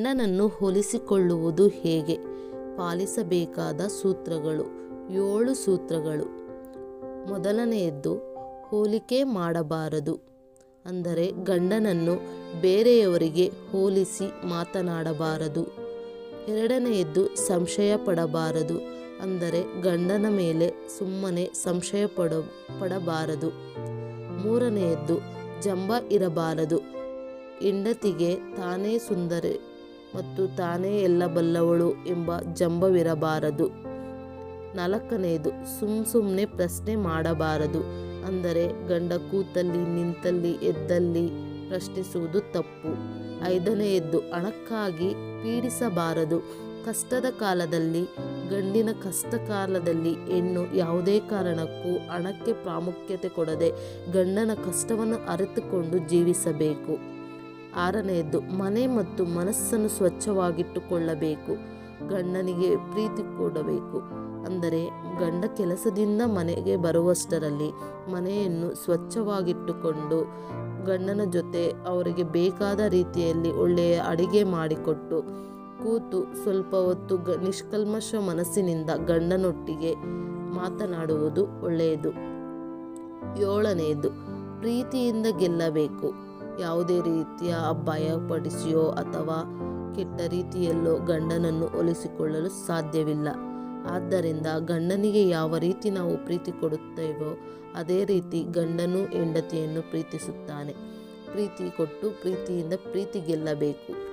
ಗಂಡನನ್ನು ಹೋಲಿಸಿಕೊಳ್ಳುವುದು ಹೇಗೆ? ಪಾಲಿಸಬೇಕಾದ ಸೂತ್ರಗಳು. ಏಳು ಸೂತ್ರಗಳು. ಮೊದಲನೆಯದ್ದು, ಹೋಲಿಕೆ ಮಾಡಬಾರದು. ಅಂದರೆ ಗಂಡನನ್ನು ಬೇರೆಯವರಿಗೆ ಹೋಲಿಸಿ ಮಾತನಾಡಬಾರದು. ಎರಡನೆಯದ್ದು ಸಂಶಯ ಪಡಬಾರದು ಅಂದರೆ ಗಂಡನ ಮೇಲೆ ಸುಮ್ಮನೆ ಸಂಶಯ ಪಡ ಪಡಬಾರದು. ಮೂರನೆಯದ್ದು, ಜಂಬ ಇರಬಾರದು. ಹೆಂಡತಿಗೆ ತಾನೇ ಸುಂದರಿ ಮತ್ತು ತಾನೇ ಎಲ್ಲ ಬಲ್ಲವಳು ಎಂಬ ಜಂಬವಿರಬಾರದು. ನಾಲ್ಕನೆಯದು, ಸುಮ್ ಸುಮ್ಮನೆ ಪ್ರಶ್ನೆ ಮಾಡಬಾರದು. ಅಂದರೆ ಗಂಡ ಕೂತಲ್ಲಿ, ನಿಂತಲ್ಲಿ, ಎದ್ದಲ್ಲಿ ಪ್ರಶ್ನಿಸುವುದು ತಪ್ಪು. ಐದನೆಯದ್ದು, ಹಣಕ್ಕಾಗಿ ಪೀಡಿಸಬಾರದು. ಕಷ್ಟದ ಕಾಲದಲ್ಲಿ, ಗಂಡಿನ ಕಷ್ಟ ಕಾಲದಲ್ಲಿ ಹೆಣ್ಣು ಯಾವುದೇ ಕಾರಣಕ್ಕೂ ಹಣಕ್ಕೆ ಪ್ರಾಮುಖ್ಯತೆ ಕೊಡದೆ ಗಂಡನ ಕಷ್ಟವನ್ನು ಅರಿತುಕೊಂಡು ಜೀವಿಸಬೇಕು. ಆರನೆಯದ್ದು, ಮನೆ ಮತ್ತು ಮನಸ್ಸನ್ನು ಸ್ವಚ್ಛವಾಗಿಟ್ಟುಕೊಳ್ಳಬೇಕು, ಗಂಡನಿಗೆ ಪ್ರೀತಿ ಕೊಡಬೇಕು. ಅಂದರೆ, ಗಂಡ ಕೆಲಸದಿಂದ ಮನೆಗೆ ಬರುವಷ್ಟರಲ್ಲಿ ಮನೆಯನ್ನು ಸ್ವಚ್ಛವಾಗಿಟ್ಟುಕೊಂಡು ಗಂಡನ ಜೊತೆ ಅವರಿಗೆ ಬೇಕಾದ ರೀತಿಯಲ್ಲಿ ಒಳ್ಳೆಯ ಅಡಿಗೆ ಮಾಡಿಕೊಟ್ಟು, ಕೂತು ಸ್ವಲ್ಪ ಹೊತ್ತು ಗ, ನಿಷ್ಕಲ್ಮಶ ಮನಸ್ಸಿನಿಂದ ಗಂಡನೊಟ್ಟಿಗೆ ಮಾತನಾಡುವುದು ಒಳ್ಳೆಯದು. ಏಳನೆಯದು, ಪ್ರೀತಿಯಿಂದ ಗೆಲ್ಲಬೇಕು. ಯಾವುದೇ ರೀತಿಯ ಭಯಪಡಿಸಿಯೋ ಅಥವಾ ಕೆಟ್ಟ ರೀತಿಯಲ್ಲೋ ಗಂಡನನ್ನು ಒಲಿಸಿಕೊಳ್ಳಲು ಸಾಧ್ಯವಿಲ್ಲ. ಆದ್ದರಿಂದ ಗಂಡನಿಗೆ ಯಾವ ರೀತಿ ನಾವು ಪ್ರೀತಿ ಕೊಡುತ್ತೇವೋ ಅದೇ ರೀತಿ ಗಂಡನು ಹೆಂಡತಿಯನ್ನು ಪ್ರೀತಿಸುತ್ತಾನೆ. ಪ್ರೀತಿ ಕೊಟ್ಟು ಪ್ರೀತಿಯಿಂದ ಪ್ರೀತಿ ಗೆಲ್ಲಬೇಕು.